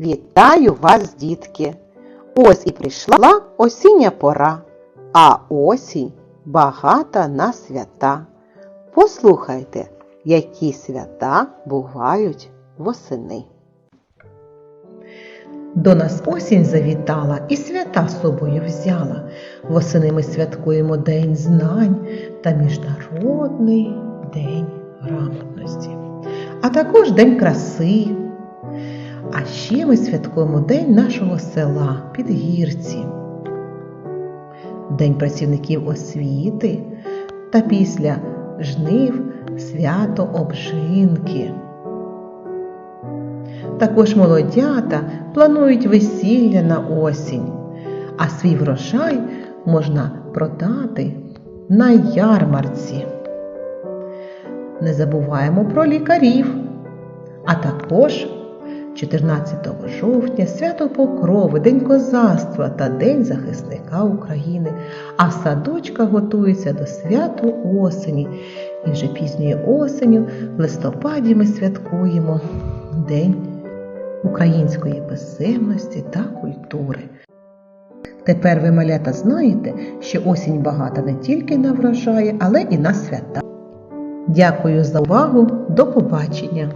Вітаю вас, дітки! Ось і прийшла осіння пора, а осінь багата на свята. Послухайте, які свята бувають восени. До нас осінь завітала і свята собою взяла. Восени ми святкуємо День знань та Міжнародний день грамотності, а також День краси. А ще ми святкуємо День нашого села Підгірці, День працівників освіти та після жнив свято обжинки. Також молодята планують весілля на осінь, а свій врожай можна продати на ярмарці. Не забуваємо про лікарів, а також 14 жовтня свято Покрови, День козацтва та День захисника України. А в садочках готуються до святу осені. І вже пізньою осеню в листопаді ми святкуємо День української писемності та культури. Тепер ви, малята, знаєте, що осінь багата не тільки на врожаї, але і на свята. Дякую за увагу. До побачення!